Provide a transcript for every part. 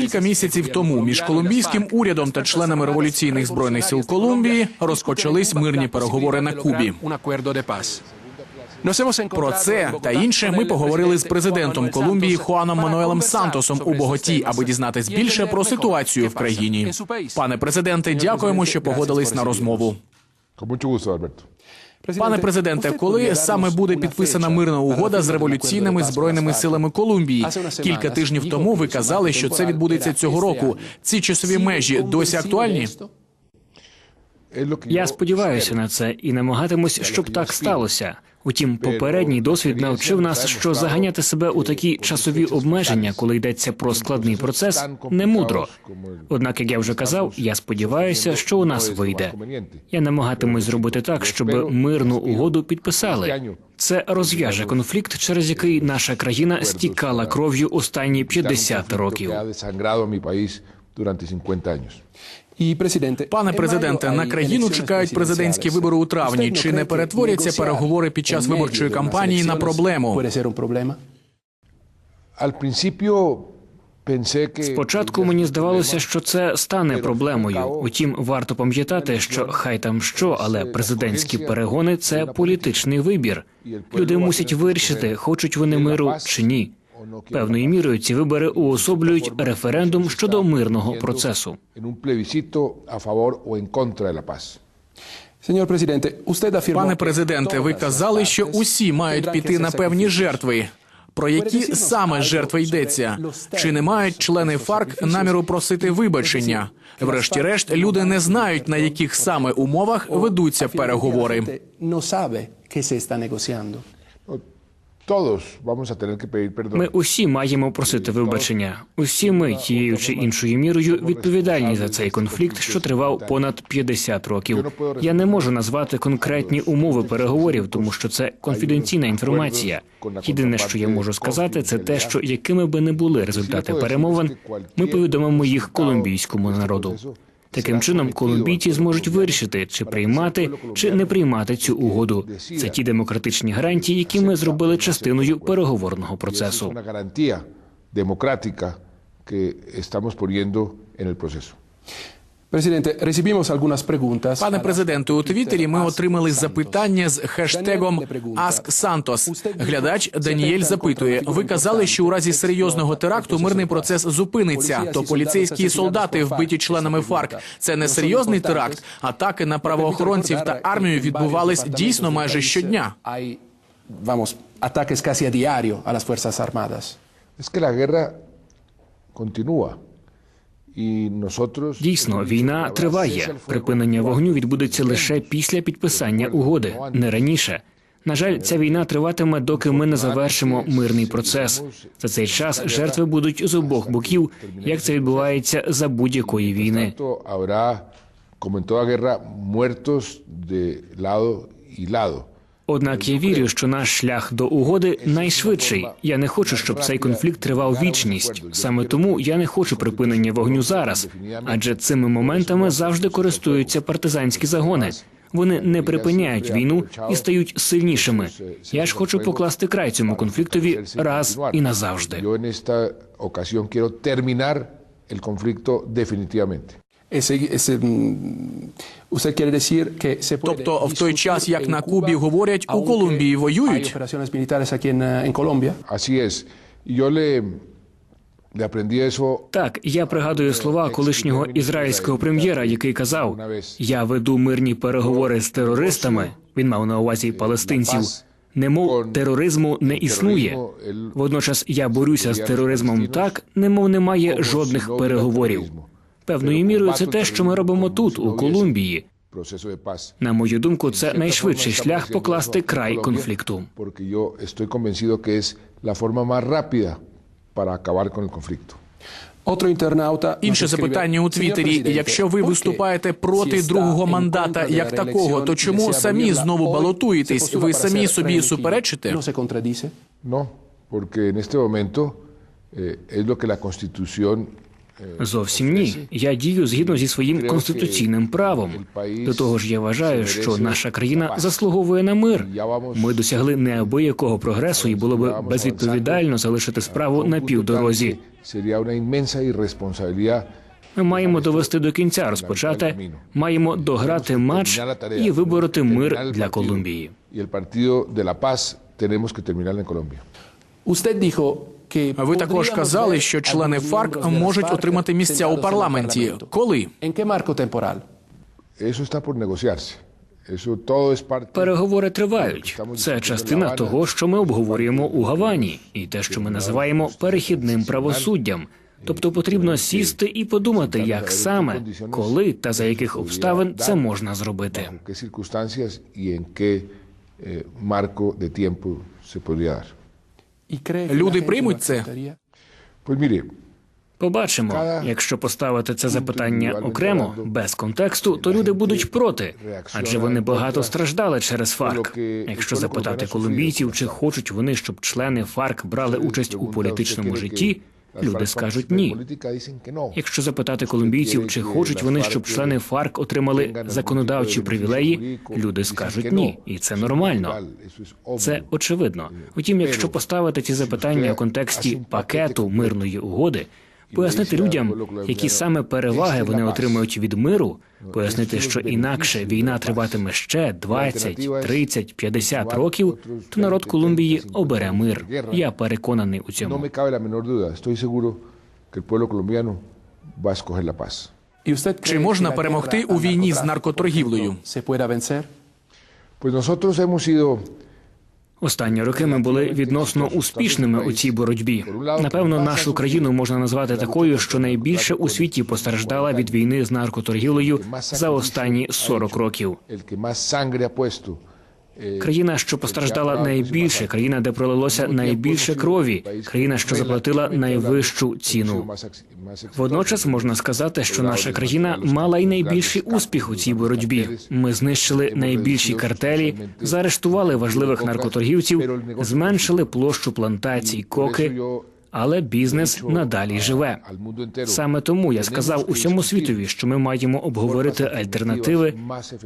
Кілька місяців тому між колумбійським урядом та членами революційних збройних сил Колумбії розпочались мирні переговори на Кубі. Про це та інше ми поговорили з президентом Колумбії Хуаном Мануелем Сантосом у Боготі, аби дізнатись більше про ситуацію в країні. Пане президенте, дякуємо, що погодились на розмову. Пане президенте, коли саме буде підписана мирна угода з революційними збройними силами Колумбії? Кілька тижнів тому ви казали, що це відбудеться цього року. Ці часові межі досі актуальні? Que Я сподіваюся на це і намагатимусь, щоб так сталося. Утім, попередній досвід навчив нас, що заганяти себе у такі часові обмеження, коли йдеться про складний процес, не мудро. Однак, як я вже казав, я сподіваюся, що у нас вийде. Я намагатимусь зробити так, щоб мирну угоду підписали. Це розв'яже конфлікт, через який наша країна стікала кров'ю останні 50 років. Que ha desangrado a mi país durante 50 años. Пане президенте, на країну чекають президентські вибори у травні. Чи не перетворяться переговори під час виборчої кампанії на проблему? Спочатку мені здавалося, що це стане проблемою. Утім, варто пам'ятати, що хай там що, але президентські перегони це політичний вибір. Люди мусять вирішити, хочуть вони миру чи ні. Певною мірою ці вибори уособлюють референдум щодо мирного процесу. Пане президенте, ви казали, що усі мають піти на певні жертви. Про які саме жертви йдеться? Чи не мають члени ФАРК наміру просити вибачення? Врешті-решт, люди не знають на яких саме умовах ведуться переговори. Ми усі маємо просити вибачення. Усі ми тією чи іншою мірою відповідальні за цей конфлікт, що тривав понад 50 років. Я не можу назвати конкретні умови переговорів, тому що це конфіденційна інформація. Єдине, що я можу сказати, це те, що якими би не були результати перемовин, ми повідомимо їх колумбійському народу. Таким чином, колумбійці зможуть вирішити, чи приймати чи не приймати цю угоду. Це ті демократичні гарантії, які ми зробили частиною переговорного процесу. Демократика, que estamos poniendo en el proceso. Presidente, recibimos algunas preguntas. Пане президенте, у Твіттері ми отримали запитання з хештегом AskSantos. Глядач Даніель запитує: ви казали, що у разі серйозного теракту мирний процес зупиниться. То поліцейські солдати вбиті членами ФАРК. Це не серйозний теракт. Атаки на правоохоронців та армію відбувались дійсно майже щодня. Vamos, ataques casi a diario a las Fuerzas Armadas. Es que la guerra continúa. Дійсно, війна триває. Припинення вогню відбудеться лише після підписання угоди, не раніше. На жаль, ця війна триватиме, доки ми не завершимо мирний процес. За цей час жертви будуть з обох боків, як це відбувається за будь-якої війни. como en toda guerra, muertos de lado y lado. Однак я вірю, що наш шлях до угоди найшвидший. Я не хочу, щоб цей конфлікт тривав вічність. Саме тому я не хочу припинення вогню зараз, адже цими моментами завжди користуються партизанські загони. Вони не припиняють війну і стають сильнішими. Я ж хочу покласти край цьому конфліктові раз і назавжди. Yo en esta ocasión quiero terminar el conflicto. Ese, ese, mm, usted quiere decir que se puede Тобто, в той час, як на Кубі Cuba, говорять, у Колумбії воюють. operaciones militares aquí en, eh, en Colombia. Así es. Yo le, Так, я пригадую слова колишнього ізраїльського прем'єра, який казав: Я веду мирні переговори з терористами. Він мав на увазі палестинців. Немов тероризму не існує. Водночас я борюся з тероризмом так, немов немає жодних переговорів. Певною мірою це те, що ми робимо тут, у Колумбії. На мою думку, це найшвидший шлях покласти край конфлікту. Інше запитання у «Señor Твіттері: якщо ви ¿por qué, виступаєте проти другого мандата як такого, то чому самі знову балотуєтесь? Ви самі собі суперечите? No porque en este momento eh, es lo que la Constitución Зовсім ні. Я дію згідно зі своїм конституційним правом. До того ж, я вважаю, що наша країна заслуговує на мир. Ми досягли неабиякого прогресу, і було би безвідповідально залишити справу на півдорозі. Ми маємо довести до кінця розпочати, маємо дограти матч і вибороти мир для Колумбії. Usted dijo Ви також казали, що члени ФАРК можуть отримати місця у парламенті. Коли? Переговори тривають. Це частина того, що ми обговорюємо у Гавані, і те, що ми називаємо перехідним правосуддям. Тобто потрібно сісти і подумати, як саме, коли та за яких обставин це можна зробити. Люди приймуть це? Побачимо, якщо поставити це запитання окремо, без контексту, то люди будуть проти, адже вони багато страждали через ФАРК. Якщо запитати колумбійців, чи хочуть вони, щоб члени ФАРК брали участь у політичному житті, люди скажуть ні. Якщо запитати колумбійців, чи хочуть вони, щоб члени ФАРК отримали законодавчі привілеї, люди скажуть ні, і це нормально. Це очевидно. Утім, якщо поставити ці запитання у контексті пакету мирної угоди, пояснити людям, які саме переваги вони отримують від миру, пояснити, що інакше війна триватиме ще 20, 30, 50 років, то народ Колумбії обере мир. Я переконаний у цьому. me cabe la menor duda. Estoy seguro que el pueblo colombiano va a escoger la paz. ¿Y usted Чи можна перемогти у війні з наркоторгівлею? Останні роки ми були відносно успішними у цій боротьбі. Напевно, нашу країну можна назвати такою, що найбільше у світі постраждала від війни з наркоторгівлею за останні 40 років. Країна, що постраждала найбільше, країна, де пролилося найбільше крові, країна, що заплатила найвищу ціну. Водночас можна сказати, що наша країна мала й найбільший успіх у цій боротьбі. Ми знищили найбільші картелі, заарештували важливих наркоторгівців, зменшили площу плантацій коки, але бізнес надалі живе. Саме тому я сказав усьому світові, що ми маємо обговорити альтернативи,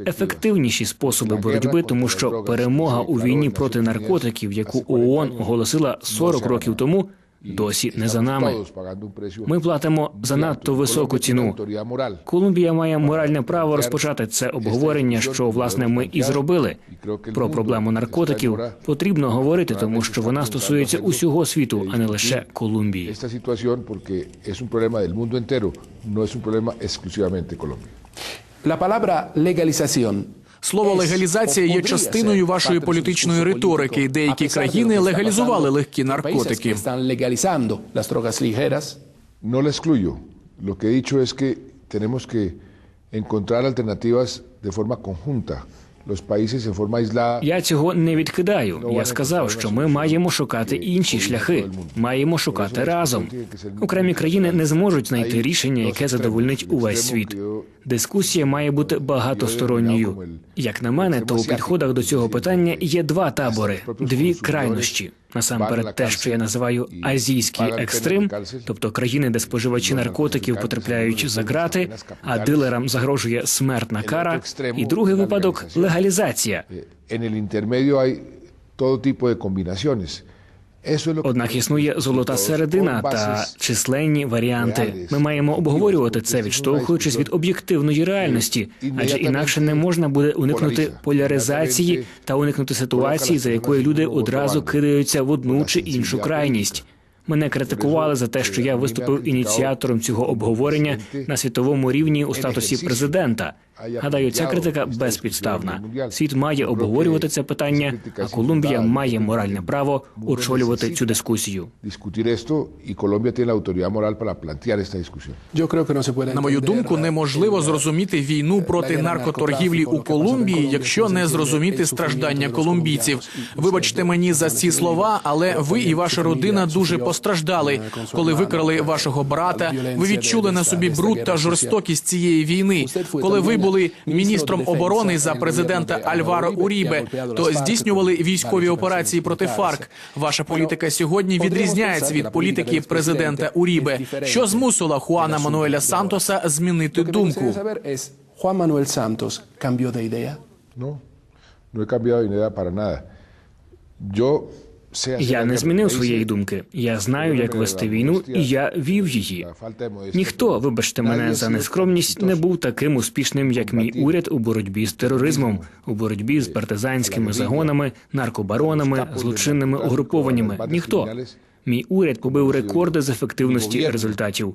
ефективніші способи боротьби, тому що перемога у війні проти наркотиків, яку ООН оголосила 40 років тому, досі не за нами. Ми платимо занадто високу ціну. Колумбія має моральне право розпочати це обговорення, що власне ми і зробили. Про проблему наркотиків потрібно говорити, тому що вона стосується усього світу, а не лише Колумбії. La palabra legalización Слово легалізація є частиною вашої політичної риторики. Деякі країни легалізували легкі наркотики. No la excluyo. Lo que he dicho es que tenemos que encontrar alternativas de forma conjunta. Я цього не відкидаю. Я сказав, що ми маємо шукати інші шляхи, маємо шукати разом. Окремі країни не зможуть знайти рішення, яке задовольнить увесь світ. Дискусія має бути багатосторонньою. Як на мене, то у підходах до цього питання є два табори, дві крайнощі. Насамперед, те, що я називаю азійський екстрим, тобто країни, де споживачі наркотиків потрапляють за грати, а дилерам загрожує смертна кара. І другий випадок легалізація. En el intermedio hay todo tipo de combinaciones. Однак існує золота середина та численні варіанти. Ми маємо обговорювати це, відштовхуючись від об'єктивної реальності, адже інакше не можна буде уникнути поляризації та уникнути ситуації, за якої люди одразу кидаються в одну чи іншу крайність. Мене критикували за те, що я виступив ініціатором цього обговорення на світовому рівні у статусі президента. Гадаю, ця критика безпідставна. Світ має обговорювати це питання, а Колумбія має моральне право очолювати цю дискусію. На мою думку, неможливо зрозуміти війну проти наркоторгівлі у Колумбії, якщо не зрозуміти страждання колумбійців. Вибачте мені за ці слова, але ви і ваша родина дуже постраждали. Коли викрали вашого брата, ви відчули на собі бруд та жорстокість цієї війни. Коли ви були міністром оборони за президента Альваро Урібе, то здійснювали військові операції проти ФАРК. Ваша політика сьогодні відрізняється від політики президента Урібе, що змусило Хуана Мануеля Сантоса змінити думку. Juan Manuel Santos cambió de idea. No, no he cambiado de idea para nada. Yo Я не змінив своєї думки. Я знаю, як вести війну, і я вів її. Ніхто, вибачте мене за нескромність, не був таким успішним, як мій уряд у боротьбі з тероризмом, у боротьбі з партизанськими загонами, наркобаронами, злочинними угрупованнями. Ніхто. Мій уряд побив рекорди з ефективності результатів.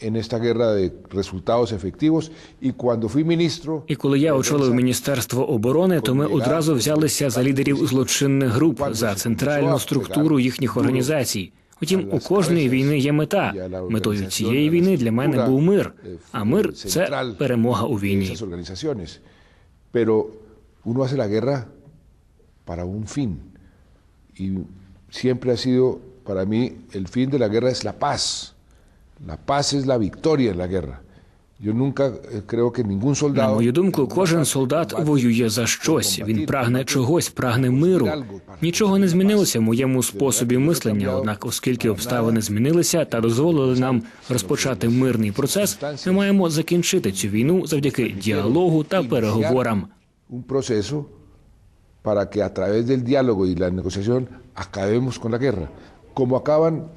En esta guerra de resultados efectivos y cuando fui ministro І коли я очолив міністерство оборони, то ми одразу взялися за лідерів злочинних груп за центральну структуру їхніх організацій. Утім, у кожної війни є мета. Метою цієї війни для мене був мир. А мир це перемога у війні. Pero uno hace la guerra para un fin. Y siempre ha sido, para mí, el fin de la guerra es la paz. La paz es la victoria en la guerra. Eh, creo que ningún На мою думку, кожен солдат воює за щось. Він прагне чогось, прагне миру. Нічого не змінилося в моєму способі мислення. Однак, оскільки обставини змінилися та дозволили нам розпочати мирний процес, ми маємо закінчити цю війну завдяки діалогу та переговорам. un proceso para que a través del diálogo y la negociación acabemos con la guerra.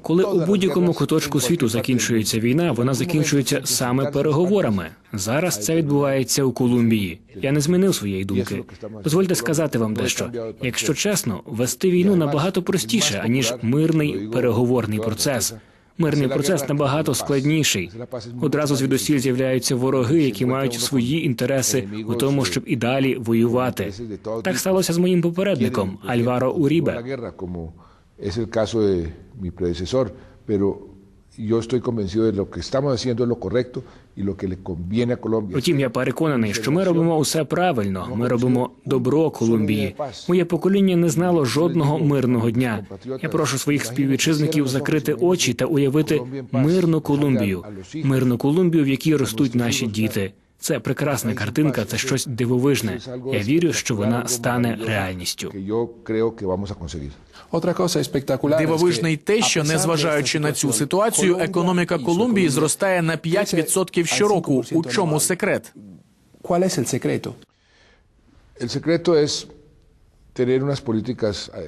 Коли у будь-якому куточку світу закінчується війна, вона закінчується саме переговорами. Зараз це відбувається у Колумбії. Я не змінив своєї думки. Дозвольте сказати вам дещо. Якщо чесно, вести війну набагато простіше аніж мирний переговорний процес. Мирний процес набагато складніший. Одразу звідусіль з'являються вороги, які мають свої інтереси у тому, щоб і далі воювати. Так сталося з моїм попередником Альваро Урібе. Es el caso de mi predecesor, pero yo estoy convencido de lo que estamos haciendo es lo correcto y lo que le conviene a Colombia. Утім, я переконаний, що ми робимо усе правильно. Ми робимо добро Колумбії. Моє покоління не знало жодного мирного дня. Я прошу своїх співвітчизників закрити очі та уявити мирну Колумбію, мирну Колумбію, в якій ростуть наші діти. Це прекрасна картинка, це щось дивовижне. Я вірю, що вона стане реальністю. Дивовижне й те, що незважаючи на цю ситуацію, економіка Колумбії зростає на 5% щороку. У чому секрет? ¿Cuál es el secreto? El secreto es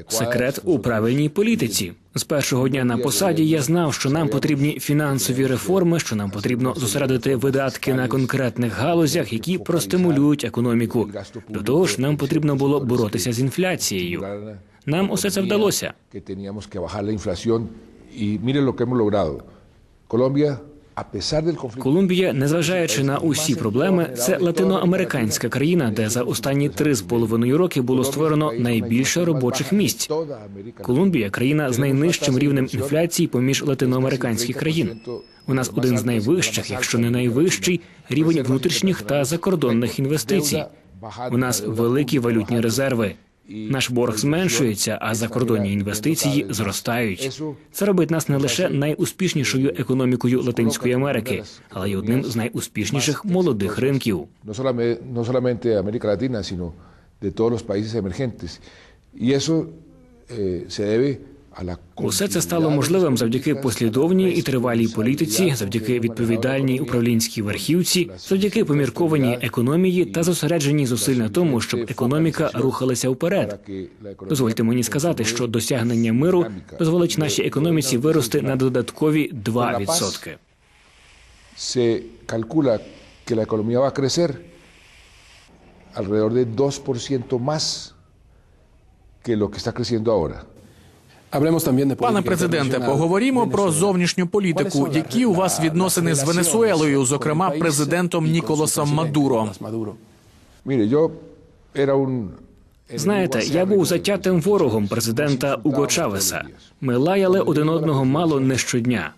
Секрет у правильній політиці. З першого дня на посаді я знав, що нам потрібні фінансові реформи, що нам потрібно зосередити видатки на конкретних галузях, які простимулюють економіку. До того ж, нам потрібно було боротися з інфляцією. Нам усе це вдалося. Que Колумбія, незважаючи на усі проблеми, це латиноамериканська країна, де за останні три з половиною роки було створено найбільше робочих місць. Колумбія країна з найнижчим рівнем інфляції поміж латиноамериканських країн. У нас один з найвищих, якщо не найвищий, рівень внутрішніх та закордонних інвестицій. У нас великі валютні резерви. Наш борг зменшується, а закордонні інвестиції зростають. Це робить нас не лише найуспішнішою економікою Латинської Америки, але й одним з найуспішніших молодих ринків. América Latina, sino de todos los países emergentes. Y eso se Усе це стало можливим завдяки послідовній і тривалій політиці, завдяки відповідальній управлінській верхівці, завдяки поміркованій економії та зосередженій зусиль на тому, щоб економіка рухалася вперед. Дозвольте мені сказати, що досягнення миру дозволить нашій економіці вирости на додаткові 2%. se calcula que la economía va a crecer alrededor de 2% más que lo que está creciendo ahora. Пане президенте, поговоримо про зовнішню політику. Які у вас відносини з Венесуелою, зокрема президентом Ніколасом Мадуро? Знаєте, я був затятим ворогом президента Уго Чавеса. Ми лаяли один одного мало не щодня.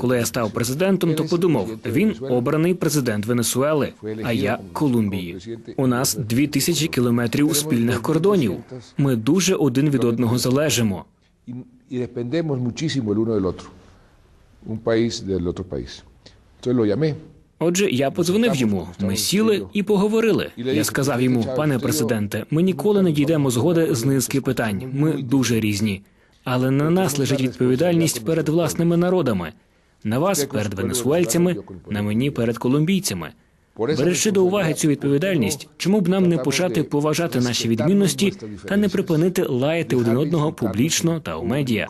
Коли я став президентом, то подумав, він обраний президент Венесуели, а я Колумбії. У нас дві тисячі кілометрів спільних кордонів. Ми дуже один від одного залежимо. Y, y dependemos muchísimo el uno del otro. Un país del otro país. Entonces lo llamé. Отже, я подзвонив йому. Ми сіли і поговорили. Я сказав йому, пане президенте, ми ніколи не дійдемо згоди з низки питань. Ми дуже різні. Але на нас лежить відповідальність перед власними народами. На вас перед венесуельцями, на мені перед колумбійцями. Беручи до уваги цю відповідальність, чому б нам не почати поважати наші відмінності та не припинити лаяти один одного публічно та у медіа?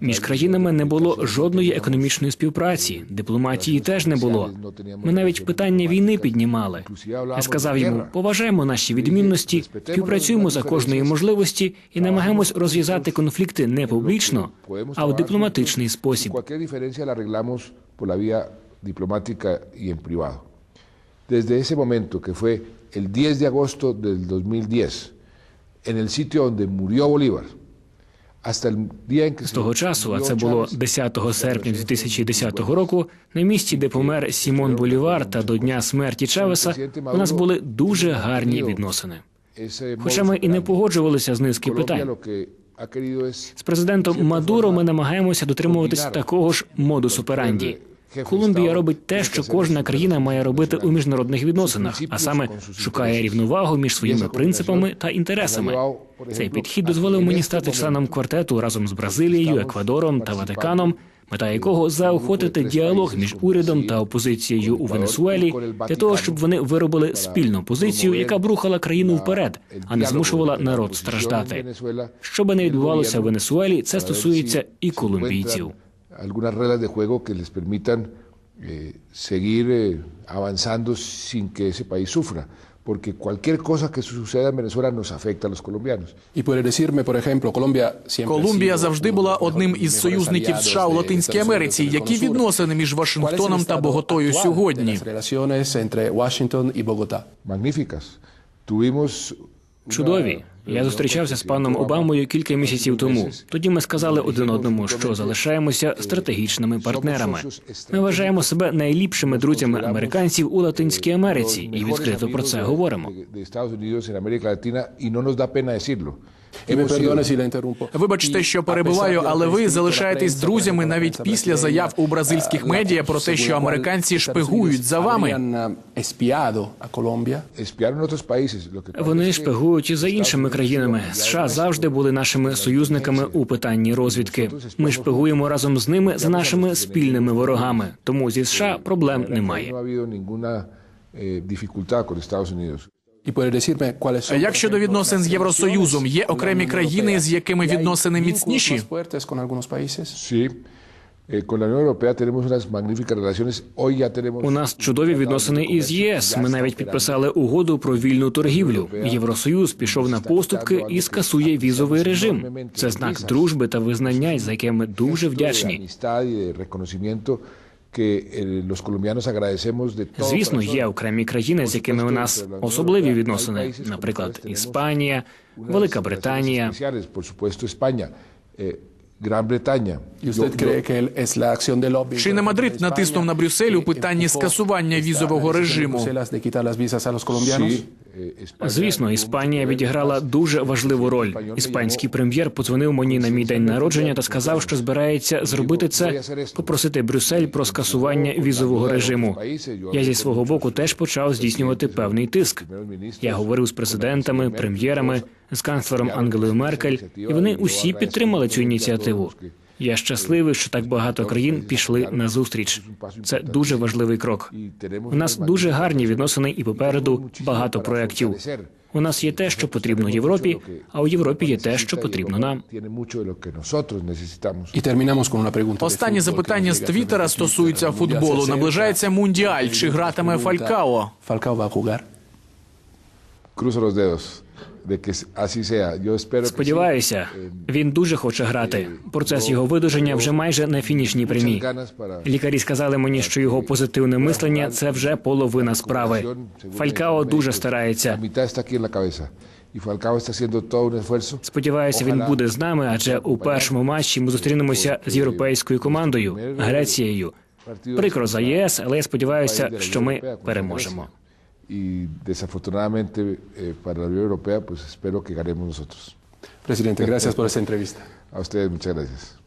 Між країнами не було жодної економічної співпраці, дипломатії теж не було. Ми навіть питання війни піднімали. Я сказав йому: поважаємо наші відмінності, співпрацюємо за кожної можливості і намагаємось розв'язати конфлікти не публічно, а у дипломатичний спосіб. Desde ese momento, que fue el 10 de agosto del 2010, en el sitio donde murió Bolívar, З того часу, а це було 10 серпня 2010 року, на місці, де помер Сімон Болівар, та до дня смерті Чавеса, у нас були дуже гарні відносини. Хоча ми і не погоджувалися з низки питань. З президентом Мадуро ми намагаємося дотримуватись такого ж модус операнді. Колумбія робить те, що кожна країна має робити у міжнародних відносинах, а саме шукає рівновагу між своїми принципами та інтересами. Цей підхід дозволив мені стати членом квартету разом з Бразилією, Еквадором та Ватиканом, мета якого заохотити діалог між урядом та опозицією у Венесуелі для того, щоб вони виробили спільну позицію, яка б рухала країну вперед, а не змушувала народ страждати. Що би не відбувалося в Венесуелі, це стосується і колумбійців. Algunas reglas de juego que les permitan eh, seguir eh, avanzando sin que ese país sufra, porque cualquier cosa que suceda en Venezuela nos afecta a los colombianos. Y puede decirme, por ejemplo, Colombia siempre Колумбія завжди була одним із союзників США у Латинській Америці. Які відносини між ¿Cuál es el Вашингтоном та Боготою сьогодні? las relaciones entre Washington y Bogotá? Magníficas. Tuvimos Чудові. Я зустрічався з паном Обамою кілька місяців тому. Тоді ми сказали один одному, що залишаємося стратегічними партнерами. Ми вважаємо себе найліпшими друзями американців у Латинській Америці і відкрито про це говоримо. Interrumpo. Вибачте, що перебиваю, але ви залишаєтесь друзями навіть після заяв у бразильських медіа про те, що американці шпигують за вами. Pasa Вони шпигують і за іншими країнами. США завжди були нашими союзниками у питанні розвідки. Ми шпигуємо разом з ними за нашими спільними ворогами. Тому зі США проблем немає. Як щодо відносин з Євросоюзом, є окремі країни, з якими відносини міцніші? eh. У нас чудові відносини із ЄС. Ми навіть підписали угоду про вільну торгівлю. Євросоюз пішов на поступки і скасує візовий режим. Це знак дружби та визнання, за яке ми дуже вдячні. Amistad y de reconocimiento que eh, los colombianos agradecemos de todo Звісно, є окремі країни, з якими у нас особливі відносини, наприклад, Іспанія, Велика Британія. Eh. Чи не Мадрид натиснув на Брюссель у питанні скасування візового режиму? España- Звісно, Іспанія відіграла дуже важливу роль. Іспанський прем'єр подзвонив мені на мій день народження та сказав, що збирається зробити це, попросити Брюссель про скасування візового режиму. Я зі свого боку теж почав здійснювати певний тиск. Я говорив з президентами, прем'єрами, з канцлером Ангелою Меркель, і вони усі підтримали цю ініціативу. Я щасливий, що так багато країн пішли на зустріч. Це дуже важливий крок. У нас дуже гарні відносини і попереду багато проєктів. У нас є те, що потрібно Європі, а у Європі є те, що потрібно нам. De Останнє запитання з Твіттера стосується футболу. Наближається мундіаль. Чи гратиме Фалькао? Falcao va a Сподіваюся, він дуже хоче грати. Процес його видуження вже майже на фінішній прямій. Muchas Лікарі сказали мені, що його позитивне мислення це вже половина справи. Фалькао дуже старається. Сподіваюся, він буде з нами, адже у першому матчі ми зустрінемося з європейською командою Грецією. Прикро за ЄС, але я сподіваюся, що ми переможемо. y desafortunadamente eh, para la Unión Europea, pues espero que ganemos nosotros. Presidente, gracias por esta entrevista. A ustedes, muchas gracias.